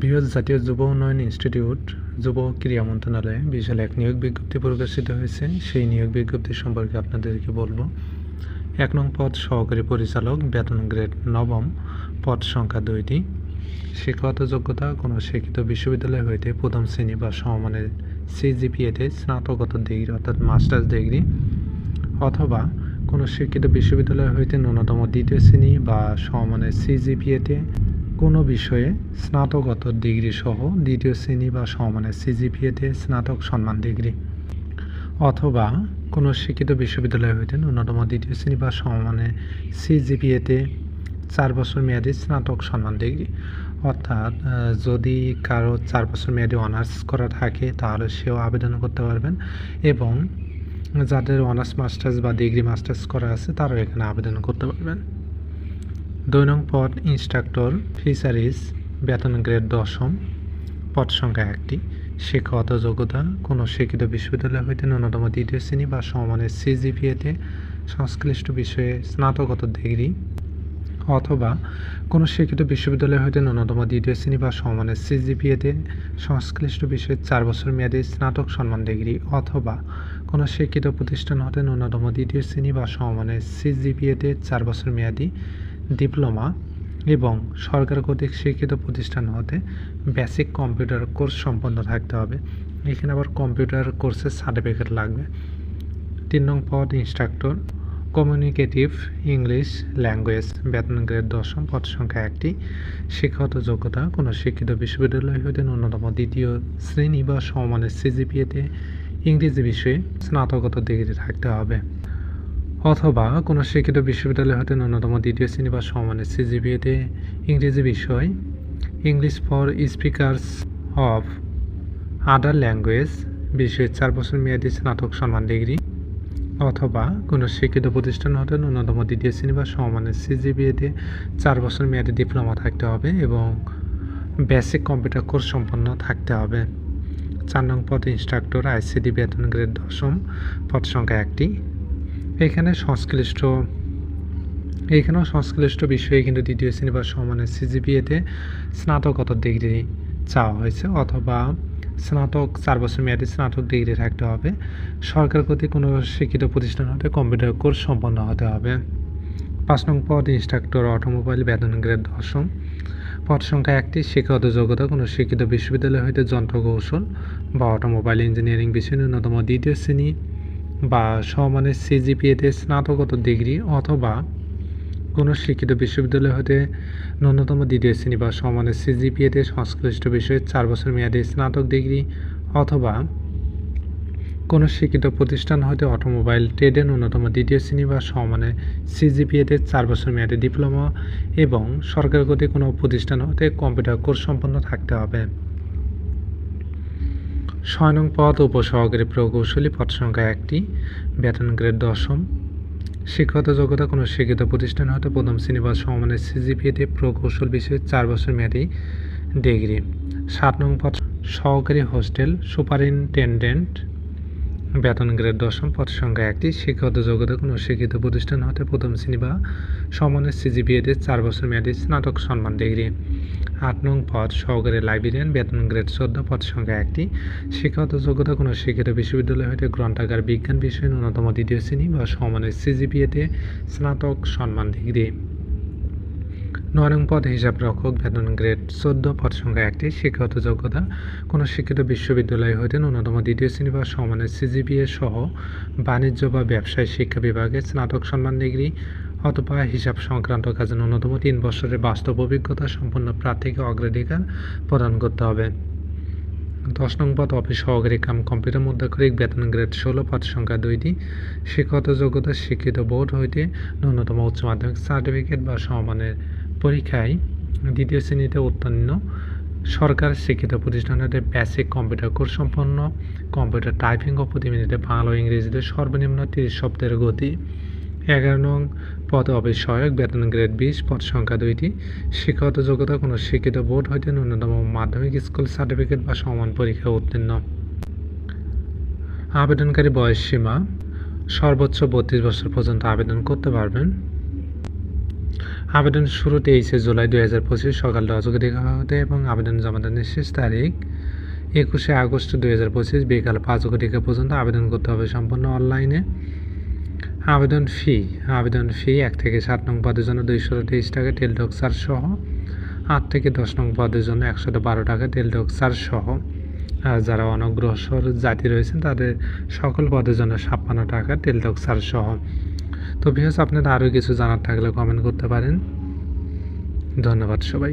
বৃহৎ জাতীয় যুব উন্নয়ন ইনস্টিটিউট, যুব ক্রীড়া মন্ত্রণালয়ে বিশাল এক নিয়োগ বিজ্ঞপ্তি প্রকাশিত হয়েছে। সেই নিয়োগ বিজ্ঞপ্তি সম্পর্কে আপনাদেরকে বলব। এক নং পদ সহকারী পরিচালক, বেতন গ্রেড নবম, পদ সংখ্যা দুইটি। শিক্ষাগত যোগ্যতা কোনো শিক্ষিত বিশ্ববিদ্যালয় হইতে প্রথম শ্রেণি বা সমমানের সিজিপিএতে স্নাতকোত্তর ডিগ্রি অর্থাৎ মাস্টার্স ডিগ্রি অথবা কোনো শিক্ষিত বিশ্ববিদ্যালয় হইতে ন্যূনতম দ্বিতীয় শ্রেণি বা সমমানের সিজিপিএতে কোনো বিষয়ে স্নাতকোত্তর ডিগ্রি সহ দ্বিতীয় শ্রেণি বা সমমানের সিজিপিএতে স্নাতক সম্মান ডিগ্রি অথবা কোনো শিক্ষিত বিশ্ববিদ্যালয় হইতে ন্যূনতম দ্বিতীয় শ্রেণি বা সমমানের সিজিপিএতে চার বছর মেয়াদী স্নাতক সম্মান ডিগ্রি। অর্থাৎ যদি কারও চার বছর মেয়াদী অনার্স করা থাকে, তাহলে সেও আবেদন করতে পারবেন এবং যাদের অনার্স মাস্টার্স বা ডিগ্রি মাস্টার্স করা আছে, তারাও এখানে আবেদন করতে পারবেন। দুই নং পদ ইনস্ট্রাক্টর ফিশারিজ বেতন গ্রেড দশম, পদ সংখ্যা একটি শিক্ষাগত যোগ্যতা কোনো শিক্ষিত বিশ্ববিদ্যালয় হইতে ন্যূনতম দ্বিতীয় শ্রেণি বা সমমানের সিজিপিএতে সংশ্লিষ্ট বিষয়ে স্নাতকোত্তর ডিগ্রি অথবা কোনো শিক্ষিত বিশ্ববিদ্যালয় হইতে ন্যূনতম দ্বিতীয় শ্রেণি বা সমমানের সিজিপিএতে সংশ্লিষ্ট বিষয়ে চার বছর মেয়াদী স্নাতক সম্মান ডিগ্রি অথবা কোনো শিক্ষিত প্রতিষ্ঠান হতে ন্যূনতম দ্বিতীয় শ্রেণি বা সমমানের সিজিপিএতে চার বছর মেয়াদী ডিপ্লোমা এবং সরকার কর্তৃক স্বীকৃত প্রতিষ্ঠান হতে বেসিক কম্পিউটার কোর্স সম্পন্ন থাকতে হবে। এখানে আবার কম্পিউটার কোর্সের সার্টিফিকেট লাগবে। তিন নং পদ ইনস্ট্রাক্টর কমিউনিকেটিভ ইংলিশ ল্যাঙ্গুয়েজ বেতন গ্রেড দশম, পদ সংখ্যা একটি, শিক্ষাগত যোগ্যতা, কোনো শিক্ষিত বিশ্ববিদ্যালয় হতে ন্যূনতম দ্বিতীয় শ্রেণি বা সমমানের সিজিপিএতে ইংরেজি বিষয়ে স্নাতকোত্তর ডিগ্রি থাকতে হবে। অথবা কোনো শিক্ষিত বিশ্ববিদ্যালয় হতে ন্যূনতম দ্বিতীয় শ্রেণি বা সমমানের সিজিপিএতে ইংরেজি বিষয় English for speakers of other language বিষয়ে চার বছর মেয়াদী স্নাতক সম্মান ডিগ্রি, অথবা কোনো শিক্ষিত প্রতিষ্ঠান হতে ন্যূনতম দ্বিতীয় শ্রেণি বা সমমানের সিজিপিএতে চার বছর মেয়াদী ডিপ্লোমা থাকতে হবে এবং বেসিক কম্পিউটার কোর্স সম্পন্ন থাকতে হবে। চার নং পদ ইনস্ট্রাক্টর আইসিডি বেতন গ্রেড দশম, পদ সংখ্যা একটি। এখানে সংশ্লিষ্ট, এখানেও সংশ্লিষ্ট বিষয়ে কিন্তু দ্বিতীয় শ্রেণি বা সমানের সিজিপিএতে স্নাতকোত্তর ডিগ্রি চাওয়া হয়েছে অথবা স্নাতক, চার বছর মেয়াদী স্নাতক ডিগ্রি থাকতে হবে। সরকার কর্তৃক কোনো শিক্ষিত প্রতিষ্ঠান হতে কম্পিউটার কোর্স সম্পন্ন হতে হবে। পাঁচ নং পদ, ইনস্ট্রাক্টর, অটোমোবাইল, বেতন গ্রেড দশম। পদ সংখ্যা একটি, শিক্ষাগত যোগ্যতা, কোনো শিক্ষিত বিশ্ববিদ্যালয় হইতে যন্ত্র কৌশল বা অটোমোবাইল ইঞ্জিনিয়ারিং বিষয়ে ন্যূনতম দ্বিতীয় শ্রেণি বা সমানের সিজিপিএতে স্নাতকোত্তর ডিগ্রি অথবা কোনো শিক্ষিত বিশ্ববিদ্যালয় হতে ন্যূনতম দ্বিতীয় শ্রেণি বা সমানের সিজিপিএতে সংশ্লিষ্ট বিষয়ে চার বছর মেয়াদে স্নাতক ডিগ্রি অথবা কোনো শিক্ষিত প্রতিষ্ঠান হতে অটোমোবাইল ট্রেডে ন্যূনতম দ্বিতীয় শ্রেণি বা সমানের সিজিপিএতে চার বছর মেয়াদে ডিপ্লোমা এবং সরকার কর্তৃক কোনো প্রতিষ্ঠান হতে কম্পিউটার কোর্স সম্পন্ন থাকতে হবে। নং পদ উপসহকারী প্রকৌশলী পদ সংখ্যা একটি বেতন গ্রেড দশম। শিক্ষাগত যোগ্যতা কোনো শিক্ষিত প্রতিষ্ঠান হতে প্রথম শ্রেণি বা সমমানের সিজিপিএতে প্রকৌশল বিষয়ে চার বছর মেয়াদী ডিগ্রি। সাত নং পদ সহকারী হোস্টেল সুপারিনটেন্ডেন্ট। বেতন গ্রেড দশম পদ সংখ্যা একটি, শিক্ষাগত যোগ্যতা কোনো শিক্ষিত প্রতিষ্ঠান হতে প্রথম শ্রেণি বা সমানের সিজিপিএতে চার বছর মেয়াদী স্নাতক সম্মান ডিগ্রি। আট নং পদ, সহকারী লাইব্রেরিয়ান বেতন গ্রেড চোদ্দ পদ সংখ্যা একটি। শিক্ষাগত যোগ্যতা কোনো শিক্ষিত বিশ্ববিদ্যালয় হতে গ্রন্থাগার, বিজ্ঞান বিষয়ে, ন্যূনতম দ্বিতীয় শ্রেণি বা সমানের সিজিপিএতে স্নাতক সম্মান ডিগ্রি। নয় নং পদ, হিসাব রক্ষক বেতন গ্রেড চোদ্দ পদ সংখ্যা একটি। শিক্ষাগত যোগ্যতা কোনো শিক্ষিত বিশ্ববিদ্যালয় হতে ন্যূনতম দ্বিতীয় শ্রেণি বা সমানের সিজিপিএ সহ বাণিজ্য বা ব্যবসায় শিক্ষা বিভাগে স্নাতক সম্মান ডিগ্রি। অথবা হিসাব সংক্রান্ত কাজে ন্যূনতম তিন বছরের বাস্তব অভিজ্ঞতা সম্পন্ন প্রার্থীকে অগ্রাধিকার প্রদান করতে হবে। দশ নং পদ, অফিস সহকারী কাম কম্পিউটার মুদ্রাক্ষরিক বেতন গ্রেড ষোলো, পদ সংখ্যা দুইটি। শিক্ষাগত যোগ্যতা, শিক্ষিত বোর্ড হইতে ন্যূনতম উচ্চ মাধ্যমিক সার্টিফিকেট বা সমানের পরীক্ষায় দ্বিতীয় শ্রেণীতে উত্তীর্ণ। সরকার শিক্ষিত প্রতিষ্ঠান হতে বেসিক কম্পিউটার কোর্স সম্পন্ন। কম্পিউটার টাইপিং ও প্রতি মিনিটে বাংলা ও ইংরেজিতে সর্বনিম্ন তিরিশ শব্দের গতি। এগারো নং পদ অফিস সহায়ক বেতন গ্রেড বিশ, পদ সংখ্যা দুইটি। শিক্ষাগত যোগ্যতা কোনো শিক্ষিত বোর্ড হইতে ন্যূনতম মাধ্যমিক স্কুল সার্টিফিকেট বা সমান পরীক্ষা উত্তীর্ণ। আবেদনকারী বয়স সীমা, সর্বোচ্চ বত্রিশ বছর পর্যন্ত আবেদন করতে পারবেন। আবেদন শুরু তেইশে জুলাই দুই হাজার পঁচিশ, সকাল দশ কোটি হতে এবং আবেদন জমা দেওয়ার শেষ তারিখ একুশে আগস্ট দুই হাজার পঁচিশ, বিকাল পাঁচ কোটি পর্যন্ত আবেদন করতে হবে সম্পূর্ণ অনলাইনে। আবেদন ফি আবেদন ফি এক থেকে সাত নং পদের জন্য দুইশো তেইশ টাকা টেলটক চার্জ সহ, আট থেকে দশ নং পদের জন্য একশত বারো টাকা টেলটক চার্জ সহ। আর যারা অনগ্রসর জাতি রয়েছেন, তাদের সকল পদের জন্য ছাপ্পান্ন টাকা টেলটক চার্জ সহ। তো বিহস আপনারা আরও কিছু জানার থাকলে কমেন্ট করতে পারেন। ধন্যবাদ সবাই